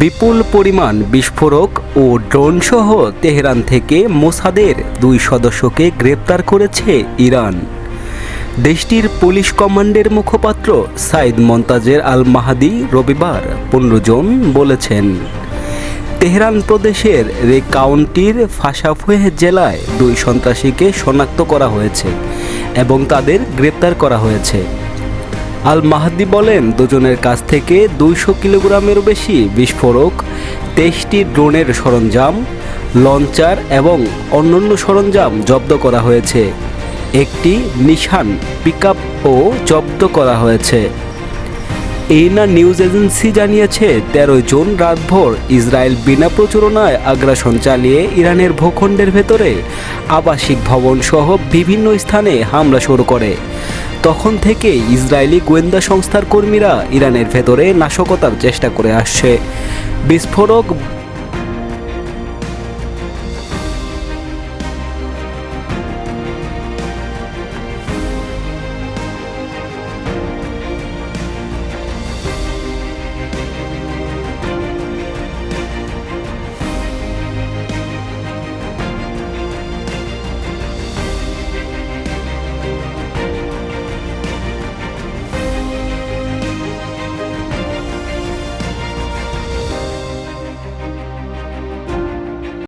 বিপুল পরিমাণ বিস্ফোরক ও ড্রোনসহ তেহরান থেকে মোসাদের দুই সদস্যকে গ্রেপ্তার করেছে ইরান। দেশটির পুলিশ কমান্ডের মুখপাত্র সাইদ মন্তাজের আল মাহাদি রবিবার পনেরো জন বলেছেন। তেহরান প্রদেশের রে কাউন্টির ফাশাফুহে জেলায় দুই সন্ত্রাসীকে শনাক্ত করা হয়েছে এবং তাদের গ্রেপ্তার করা হয়েছে। আল মাহাদি বলেন, দুজনের কাছ থেকে দুইশো কিলোগ্রামেরও বেশি বিস্ফোরক, তেইশটি ড্রোনের সরঞ্জাম, লঞ্চার এবং অন্যান্য সরঞ্জাম জব্দ করা হয়েছে। একটি নিশান পিকআপও জব্দ করা হয়েছে। এইনা নিউজ এজেন্সি জানিয়েছে, তেরোই জুন রাতভর ইসরায়েল বিনা প্রচারণায় আগ্রাসন চালিয়ে ইরানের ভূখণ্ডের ভেতরে আবাসিক ভবনসহ বিভিন্ন স্থানে হামলা শুরু করে। তখন থেকে ইসরায়েলি গোয়েন্দা সংস্থার কর্মীরা ইরানের ভেতরে নাশকতার চেষ্টা করে আসছে। বিস্ফোরক